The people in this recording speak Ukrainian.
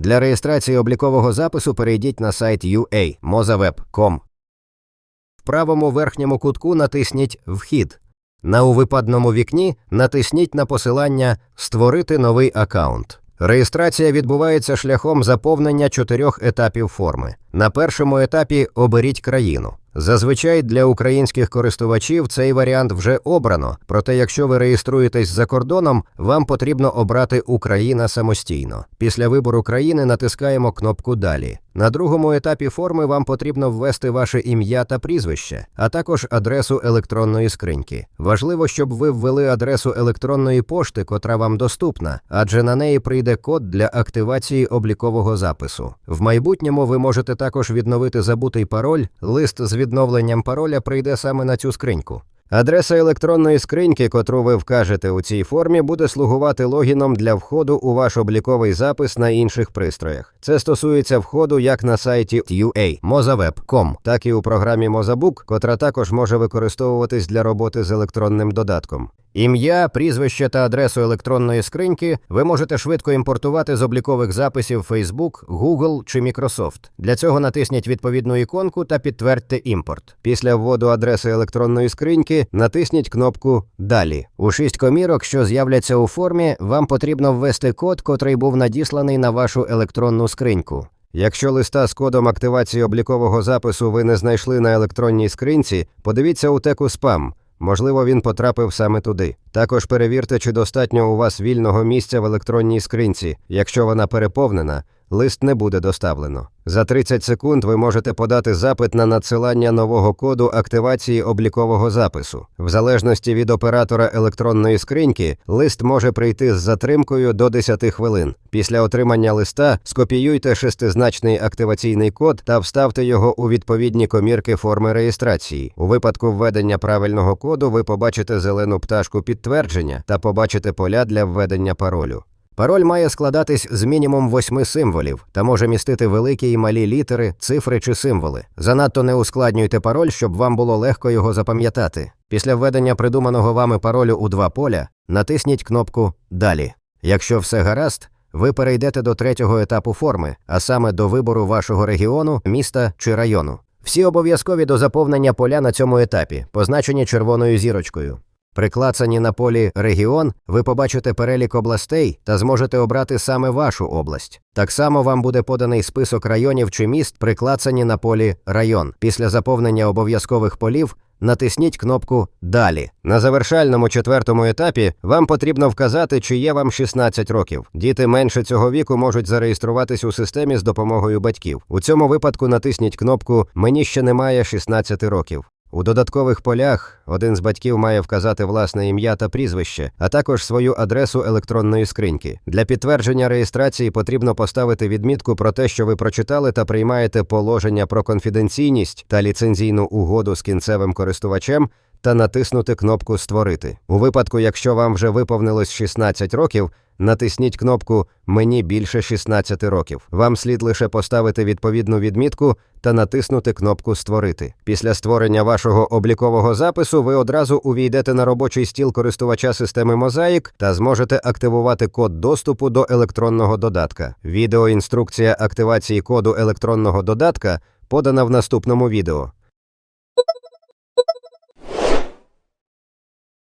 Для реєстрації облікового запису перейдіть на сайт ua.mozaweb.com. В правому верхньому кутку натисніть Вхід. На у випадному вікні натисніть на посилання Створити новий аккаунт. Реєстрація відбувається шляхом заповнення чотирьох етапів форми. На першому етапі оберіть країну. Зазвичай для українських користувачів цей варіант вже обрано, проте якщо ви реєструєтесь за кордоном, вам потрібно обрати Україна самостійно. Після вибору країни натискаємо кнопку Далі. На другому етапі форми вам потрібно ввести ваше ім'я та прізвище, а також адресу електронної скриньки. Важливо, щоб ви ввели адресу електронної пошти, котра вам доступна, адже на неї прийде код для активації облікового запису. В майбутньому ви можете також відновити забутий пароль. Лист з відновленням пароля прийде саме на цю скриньку. Адреса електронної скриньки, котру ви вкажете у цій формі, буде слугувати логіном для входу у ваш обліковий запис на інших пристроях. Це стосується входу як на сайті UA Mozaweb.com, так і у програмі Mozabook, котра також може використовуватись для роботи з електронним додатком. Ім'я, прізвище та адресу електронної скриньки ви можете швидко імпортувати з облікових записів Facebook, Google чи Microsoft. Для цього натисніть відповідну іконку та підтвердьте імпорт. Після вводу адреси електронної скриньки натисніть кнопку Далі. У шість комірок, що з'являться у формі, вам потрібно ввести код, котрий був надісланий на вашу електронну скриньку. Якщо листа з кодом активації облікового запису ви не знайшли на електронній скринці, подивіться у теку спам. Можливо, він потрапив саме туди. Також перевірте, чи достатньо у вас вільного місця в електронній скринці. Якщо вона переповнена, лист не буде доставлено. За 30 секунд ви можете подати запит на надсилання нового коду активації облікового запису. В залежності від оператора електронної скриньки, лист може прийти з затримкою до 10 хвилин. Після отримання листа скопіюйте шестизначний активаційний код та вставте його у відповідні комірки форми реєстрації. У випадку введення правильного коду ви побачите зелену пташку підтвердження та побачите поля для введення паролю. Пароль має складатись з мінімум восьми символів та може містити великі і малі літери, цифри чи символи. Занадто не ускладнюйте пароль, щоб вам було легко його запам'ятати. Після введення придуманого вами паролю у два поля натисніть кнопку Далі. Якщо все гаразд, ви перейдете до третього етапу форми, а саме до вибору вашого регіону, міста чи району. Всі обов'язкові до заповнення поля на цьому етапі, позначені червоною зірочкою. Приклацані на полі Регіон ви побачите перелік областей та зможете обрати саме вашу область. Так само вам буде поданий список районів чи міст, приклацані на полі Район. Після заповнення обов'язкових полів натисніть кнопку Далі. На завершальному четвертому етапі вам потрібно вказати, чи є вам 16 років. Діти менше цього віку можуть зареєструватись у системі з допомогою батьків. У цьому випадку натисніть кнопку Мені ще немає 16 років. У додаткових полях один з батьків має вказати власне ім'я та прізвище, а також свою адресу електронної скриньки. Для підтвердження реєстрації потрібно поставити відмітку про те, що ви прочитали та приймаєте положення про конфіденційність та ліцензійну угоду з кінцевим користувачем. Та натиснути кнопку Створити. У випадку, якщо вам вже виповнилось 16 років, натисніть кнопку Мені більше 16 років. Вам слід лише поставити відповідну відмітку та натиснути кнопку Створити. Після створення вашого облікового запису ви одразу увійдете на робочий стіл користувача системи Мозаїк та зможете активувати код доступу до електронного додатка. Відеоінструкція активації коду електронного додатка подана в наступному відео.